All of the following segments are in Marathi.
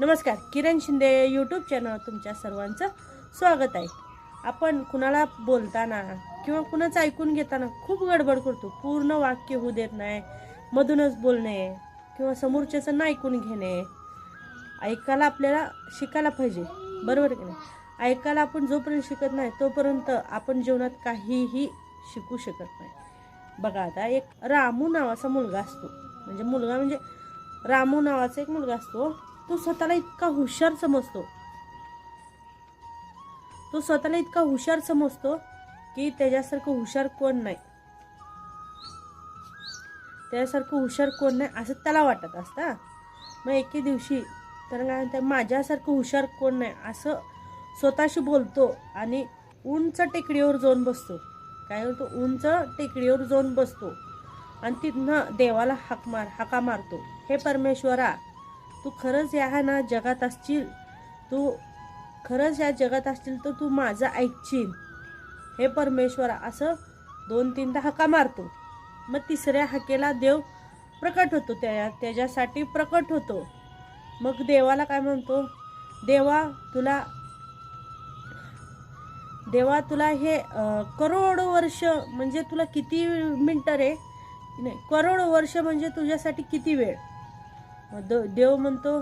नमस्कार किरण शिंदे यूट्यूब चॅनल तुमच्या सर्वांचं स्वागत आहे. आपण कुणाला बोलताना किंवा कुणाचं ऐकून घेताना खूप गडबड करतो. पूर्ण वाक्य होऊ देत नाही मधूनच बोलणे किंवा समोरच्याचं ना ऐकून घेणे. ऐकायला आपल्याला शिकायला पाहिजे बरोबर की नाही? ऐकायला आपण जोपर्यंत शिकत नाही तोपर्यंत आपण जीवनात काहीही शिकू शकत नाही. बघा आता एक रामू नावाचा मुलगा असतो. म्हणजे मुलगा म्हणजे रामू नावाचा एक मुलगा असतो. तो स्वतःला इतका हुशार समजतो. तो स्वतःला इतका हुशार समजतो की त्याच्यासारखं हुशार कोण नाही. त्याच्यासारखं हुशार कोण नाही असं त्याला वाटत असतं मग एके दिवशी तर काय म्हणते माझ्यासारखं हुशार कोण नाही असं स्वतःशी बोलतो आणि उंच टेकडीवर जाऊन बसतो. काय म्हणतो उंच टेकडीवर जाऊन बसतो आणि तिथनं देवाला हाक मार हाका मारतो. हे परमेश्वरा तू खरंच या ना जगात असशील. तू खरंच या जगात असशील तर तू माझं ऐकशील. हे परमेश्वरा असं दोन तीनदा हाका मारतो. मग तिसऱ्या हाकेला देव प्रकट होतो त्या त्याच्यासाठी प्रकट होतो. मग देवाला काय म्हणतो? देवा तुला देवा तुला हे करोड वर्ष म्हणजे तुला किती मिनटं रे? नाही करोड वर्ष म्हणजे तुझ्यासाठी किती वेळ? द- देव म्हणतो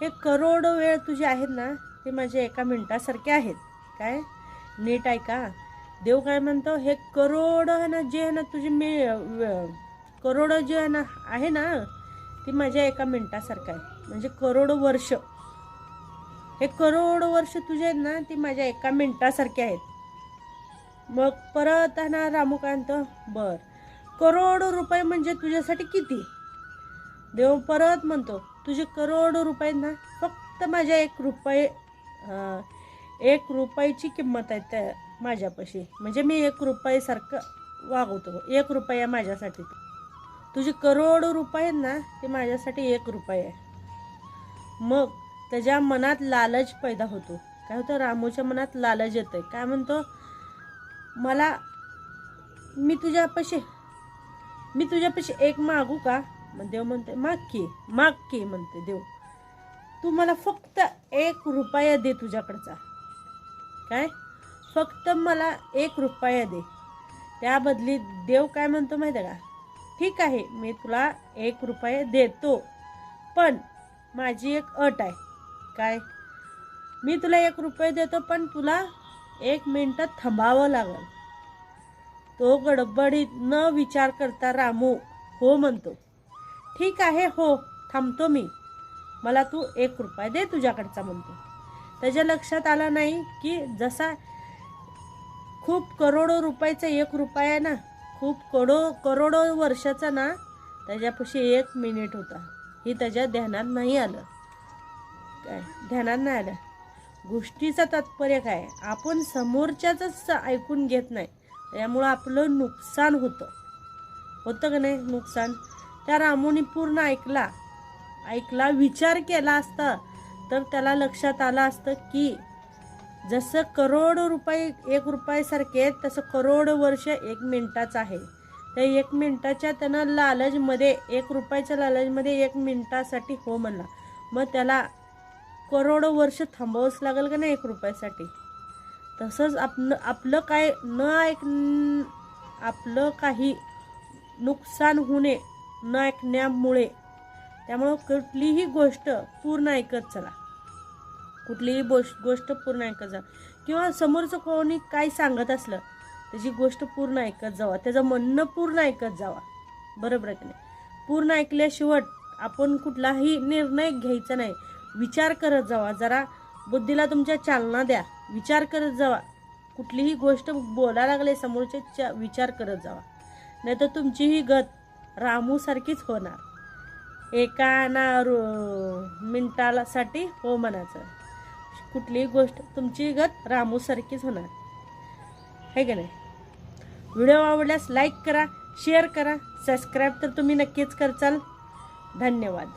हे करोडो वेळ तुझे आहेत ना ते माझ्या एका मिनटासारखे आहेत. काय? नीट ऐका. देव काय म्हणतो हे करोड आहे ना जे आहे ना तुझे मी करोड जे आहे ना आहे ना ती माझ्या एका मिनटासारखं आहे. म्हणजे करोड वर्ष. हे करोड वर्ष तुझे आहेत ना ती माझ्या एका मिनटासारखे आहेत. मग परत आहे ना रामूकांत बरं. करोड रुपये म्हणजे तुझ्यासाठी किती? देव परत म्हणतो तुझे करोडो रुपये ना फक्त माझ्या एक रुपये एक रुपयाची किंमत आहे त्या माझ्यापाशी. म्हणजे मी एक रुपयासारखं वागवतो एक रुपया माझ्यासाठी. तुझे करोडो रुपये आहेत ना ते माझ्यासाठी एक रुपये आहे. मग त्याच्या मनात लालच पैदा होतो. काय होतं? रामूच्या मनात लालच येतं काय म्हणतो? मला मी तुझ्यापाशी मी तुझ्यापाशी एक मागू का? मग देव म्हणते माग की माग की म्हणते देव. तू मला फक्त एक रुपया दे तुझ्याकडचा. काय? फक्त मला एक रुपया दे. त्या बदली देव काय म्हणतो माहिती आहे का? ठीक आहे मी तुला एक रुपये देतो. पण माझी एक अट आहे. काय? मी तुला एक रुपये देतो पण तुला एक मिनटं थांबावं लागेल. तो गडबडीत न विचार करता रामू हो म्हणतो. ठीक आहे हो थांबतो मी. मला तू एक रुपया दे तुझ्याकडचा म्हणतो. त्याच्या लक्षात आला नाही की जसा खूप करोडो रुपयाचा एक रुपया आहे ना खूप कडो करोडो वर्षाचा ना त्याच्यापाशी एक मिनिट होता. ही त्याच्या ध्यानात नाही आलं. काय? ध्यानात नाही आलं. गोष्टीचं तात्पर्य काय? आपण समोरच्याच ऐकून घेत नाही. त्यामुळं आपलं नुकसान होतं. होतं का नाही? नुकसान? त्या रामूने पूर्ण ऐकला. ऐकला विचार केला असता तर त्याला लक्षात आलं असतं की जसं करोड रुपये एक रुपयासारखे आहेत तसं करोड वर्ष एक मिनटाचं आहे. तर एक मिनटाच्या त्यानं लालचमध्ये एक रुपयाच्या लालजमध्ये एक मिनटासाठी हो म्हणला. मग त्याला करोडो वर्ष थांबावंच लागेल का नाही एक रुपयासाठी? तसंच आपण आपलं काय न ऐक आपलं काही नुकसान होणे न ऐकण्यामुळे. त्यामुळं कुठलीही गोष्ट पूर्ण ऐकत चला. कुठलीही गोष्ट गोष्ट पूर्ण ऐकत जा. किंवा समोरचं कोणी काय सांगत असलं त्याची गोष्ट पूर्ण ऐकत जावा. त्याचं म्हणणं पूर्ण ऐकत जावा. बरोबर की नाही? पूर्ण ऐकल्याशिवाय आपण कुठलाही निर्णय घ्यायचा नाही. विचार करत जावा. जरा बुद्धीला तुमच्या चालना द्या. विचार करत जावा. कुठलीही गोष्ट बोलायला लागले समोरच्या विचार करत जावा. नाही तर गत रामूसारखीच होणार. एका ना रो- मिनिटाला हो म्हणायचं. कुठलीही गोष्ट तुमची गत रामूसारखीच होणार. आहे का नाही? व्हिडिओ आवडल्यास लाईक करा शेअर करा सबस्क्राईब तर तुम्ही नक्कीच करचाल. धन्यवाद.